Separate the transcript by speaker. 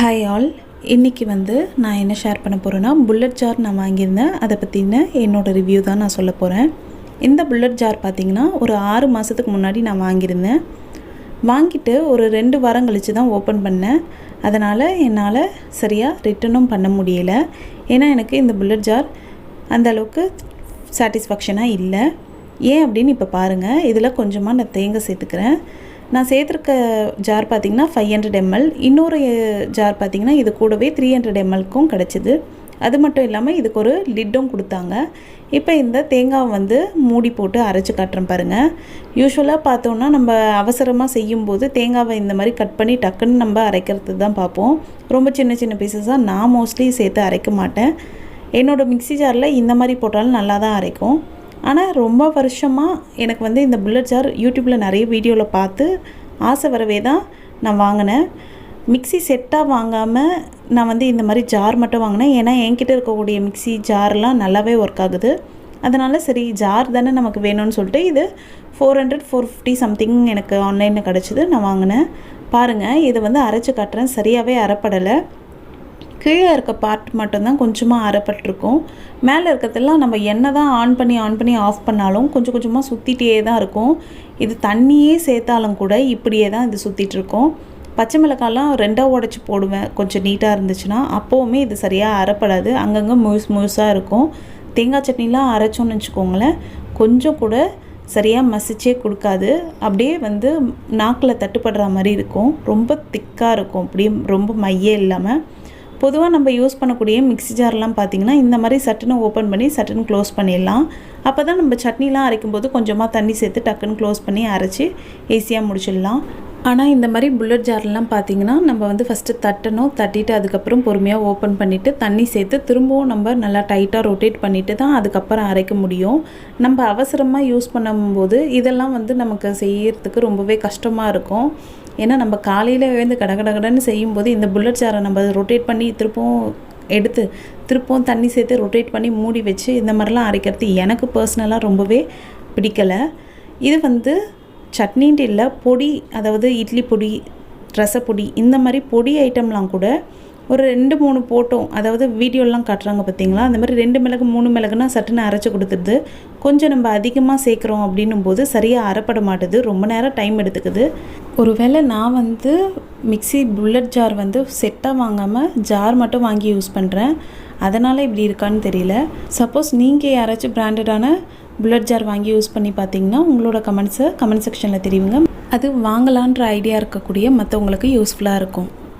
Speaker 1: Hi all இன்றைக்கி வந்து நான் என்ன ஷேர் பண்ண போகிறேன்னா புல்லட் ஜார் நான் வாங்கியிருந்தேன். அதை பற்றின என்னோடய ரிவ்யூ தான் நான் சொல்ல போகிறேன் இந்த புல்லட் ஜார் பார்த்திங்கன்னா ஒரு ஆறு மாதத்துக்கு முன்னாடி நான் வாங்கியிருந்தேன். வாங்கிட்டு ஒரு ரெண்டு வாரம் கழித்து தான் ஓப்பன் பண்ணேன். அதனால் என்னால் சரியாக ரிட்டர்னும் பண்ண முடியலை. ஏன்னா எனக்கு இந்த புல்லட் ஜார் அந்த அளவுக்கு சாட்டிஸ்ஃபேக்ஷனாக இல்லை. ஏன் அப்படின்னு இப்போ பாருங்கள் இதில் கொஞ்சமாக நான் தேங்காய் சேர்த்துக்கிறேன். நான் சேர்த்துருக்க ஜார் பார்த்திங்கன்னா ஃபைவ் ஹண்ட்ரட் எம்எல் இன்னொரு ஜார் பார்த்திங்கன்னா இது கூடவே த்ரீ ஹண்ட்ரட் எம்எல்க்கும் கிடச்சிது. அது மட்டும் இல்லாமல் இதுக்கு ஒரு லிட்டும் கொடுத்தாங்க. இப்போ இந்த தேங்காவை வந்து மூடி போட்டு அரைச்சி காட்டுறேன் பாருங்கள் யூஸ்வலாக பார்த்தோன்னா நம்ம அவசரமாக செய்யும்போது தேங்காவை இந்த மாதிரி கட் பண்ணி டக்குன்னு நம்ம அரைக்கிறது தான் பார்ப்போம். ரொம்ப சின்ன சின்ன பீசஸாக நான் மோஸ்ட்லி சேர்த்து அரைக்க மாட்டேன். என்னோடய மிக்ஸி ஜாரில் இந்த மாதிரி போட்டாலும் நல்லா தான் அரைக்கும். ஆனால் ரொம்ப வருஷமாக எனக்கு வந்து இந்த புல்லட் ஜார் யூடியூப்பில் நிறைய வீடியோவில் பார்த்து ஆசை வரவே தான் நான் வாங்கினேன். மிக்ஸி செட்டாக வாங்காமல் நான் வந்து இந்த மாதிரி ஜார் மட்டும் வாங்கினேன். ஏன்னா என்கிட்ட இருக்கக்கூடிய மிக்ஸி ஜார்லாம் நல்லாவே ஒர்க் ஆகுது. அதனால் சரி ஜார் தானே நமக்கு வேணும்னு சொல்லிட்டு இது four hundred four fifty something எனக்கு ஆன்லைனில் கிடச்சிது. நான் வாங்கினேன். பாருங்கள் இதை வந்து அரைச்சி காட்டுறேன். சரியாகவே அரைப்படலை. கீழே இருக்க பார்ட் மட்டும்தான் கொஞ்சமாக அரைப்பட்டிருக்கும் மேலே இருக்கிறதெல்லாம் நம்ம என்ன தான் ஆன் பண்ணி ஆன் பண்ணி ஆஃப் பண்ணாலும் கொஞ்சம் கொஞ்சமாக சுற்றிட்டே தான் இருக்கும். இது தண்ணியே சேர்த்தாலும் கூட இப்படியே தான் இது சுற்றிட்டுருக்கோம் பச்சை மிளகாலாம் ரெண்டாக உடச்சி போடுவேன். கொஞ்சம் நீட்டாக இருந்துச்சுன்னா அப்போவுமே இது சரியாக அறப்படாது. அங்கங்கே முழுசு முழுசாக இருக்கும். தேங்காய் சட்னிலாம் அரைச்சோன்னு வச்சுக்கோங்களேன். கொஞ்சம் கூட சரியாக மசிச்சே கொடுக்காது. அப்படியே வந்து நாக்கில் தட்டுப்படுற மாதிரி இருக்கும். ரொம்ப திக்காக இருக்கும். அப்படியே ரொம்ப மையே இல்லாமல் பொதுவாக நம்ம யூஸ் பண்ணக்கூடிய மிக்ஸி ஜார்லாம் பார்த்திங்கன்னா இந்த மாதிரி சட்டுன்னு ஓப்பன் பண்ணி சட்டுன்னு க்ளோஸ் பண்ணிடலாம். அப்போ தான் நம்ம சட்னிலாம் அரைக்கும்போது கொஞ்சமாக தண்ணி சேர்த்து டக்குன்னு க்ளோஸ் பண்ணி அரைச்சி ஈஸியாக முடிச்சிடலாம். ஆனால் இந்த மாதிரி புல்லட் ஜார்லாம் பார்த்தீங்கன்னா நம்ம வந்து ஃபஸ்ட்டு தட்டணும் தட்டிட்டு அதுக்கப்புறம் பொறுமையாக ஓப்பன் பண்ணிவிட்டு தண்ணி சேர்த்து திரும்பவும் நம்ம நல்லா டைட்டாக ரொட்டேட் பண்ணிவிட்டு தான் அதுக்கப்புறம் அரைக்க முடியும். நம்ம அவசரமாக யூஸ் பண்ணும்போது இதெல்லாம் வந்து நமக்கு செய்யறதுக்கு ரொம்பவே கஷ்டமாக இருக்கும். ஏன்னா நம்ம காலையில் எழுந்து கட கட கடன்னு செய்யும்போது இந்த புல்லட் ஜாரை நம்ம ரொட்டேட் பண்ணி திருப்பவும் எடுத்து திருப்பவும் தண்ணி சேர்த்து ரொட்டேட் பண்ணி மூடி வச்சு இந்த மாதிரிலாம் அரைக்கிறது எனக்கு பர்சனலாக ரொம்பவே பிடிக்கலை. இது வந்து சட்னின்ட்டு இல்லை பொடி அதாவது இட்லி பொடி ரசப்பொடி இந்த மாதிரி பொடி ஐட்டம்லாம் கூட ஒரு ரெண்டு மூணு போட்டோம். அதாவது வீடியோலாம் காட்டுறாங்க பார்த்தீங்களா அந்த மாதிரி ரெண்டு மிளகு மூணு மிளகுனா சட்டுன்னு அரைச்சி கொடுத்துருது கொஞ்சம் நம்ம அதிகமாக சேர்க்குறோம் அப்படின்னும் போது சரியாக அரைப்பட மாட்டுது. ரொம்ப நேரம் டைம் எடுத்துக்குது. ஒருவேளை நான் வந்து மிக்சி புல்லட் ஜார் வந்து செட்டாக வாங்காமல் ஜார் மட்டும் வாங்கி யூஸ் பண்ணுறேன் அதனால் இப்படி இருக்கான்னு தெரியல. சப்போஸ் நீங்கள் யாராச்சும் பிராண்டடான புல்லட் ஜார் வாங்கி யூஸ் பண்ணி பார்த்தீங்கன்னா உங்களோட கமெண்ட்ஸை கமெண்ட் செக்ஷனில் தெரியுங்க. அது வாங்கலான்ற ஐடியா இருக்கக்கூடிய மற்றவங்களுக்கு யூஸ்ஃபுல்லாக இருக்கும்.